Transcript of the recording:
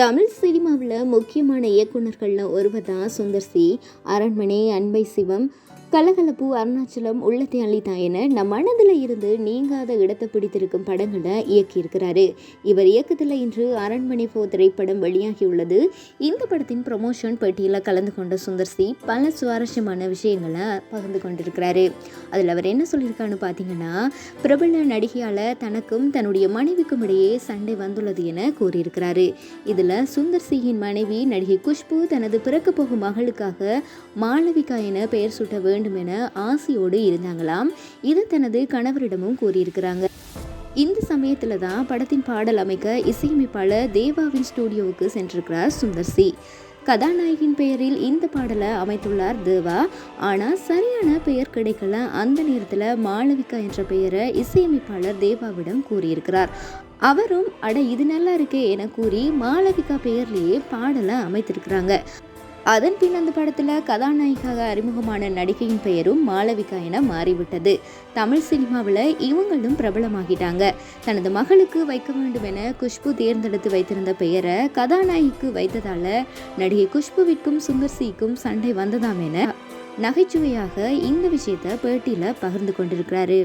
தமிழ் சினிமாவில் முக்கியமான இயக்குநர்களில் ஒருவர் தான் சுந்தர் சி. அரண்மனை அன்பை சிவம் கலகலப்பு அருணாச்சலம் உள்ளத்தை அள்ளித்தான் என நம் மனதில் இருந்து நீங்காத இடத்தை பிடித்திருக்கும் படங்களை இயக்கியிருக்கிறாரு. இவர் இயக்கத்தில் இன்று அரண்மனை போ திரைப்படம் வெளியாகியுள்ளது. இந்த படத்தின் ப்ரொமோஷன் பேட்டியில் கலந்து கொண்ட சுந்தர் சி பல சுவாரஸ்யமான விஷயங்களை பகிர்ந்து கொண்டிருக்கிறாரு. அதில் அவர் என்ன சொல்லியிருக்கான்னு பார்த்தீங்கன்னா பிரபல நடிகையால் தனக்கும் தன்னுடைய மனைவிக்கும் இடையே சண்டை வந்துள்ளது என கூறியிருக்கிறாரு. இதில் சுந்தர் சியின் மனைவி நடிகை குஷ்பு தனது பிறக்க போகும் மகளுக்காக மாளவிகா என பெயர் சூட்ட வேண்டும் என ஆசையோடு இருந்தாங்களாம். இது தனது கணவரிடமும் கூறியிருக்கிறாங்க. இந்த சமயத்தில் தான் படத்தின் பாடல் அமைக்க இசையமைப்பாளர் தேவாவின் ஸ்டூடியோவுக்கு சென்றிருக்கிறார் சுந்தர் சி கதாநாயகின் பெயரில் இந்த பாடலை அமைத்துள்ளார் தேவா. ஆனால் சரியான பெயர் கிடைக்கல. அந்த நேரத்தில் மாளவிகா என்ற பெயரை இசையமைப்பாளர் தேவாவிடம் கூறியிருக்கிறார். அவரும் அட இது நல்லா இருக்கே என கூறி மாளவிகா பெயர்லேயே பாடலை அமைத்திருக்கிறாங்க. அதன் பின் அந்த படத்தில் கதாநாயகியாக அறிமுகமான நடிகையின் பெயரும் மாளவிகா என மாறிவிட்டது. தமிழ் சினிமாவில் இவங்களும் பிரபலமாகிட்டாங்க. தனது மகளுக்கு வைக்க வேண்டும் என குஷ்பு தேர்ந்தெடுத்து வைத்திருந்த பெயரை கதாநாயகிக்கு வைத்ததால நடிகை குஷ்புவிற்கும் சுங்கர்சிக்கும் சண்டை வந்ததாம் என நகைச்சுவையாக இந்த விஷயத்தை பேட்டியில் பகிர்ந்து கொண்டிருக்கிறாரு.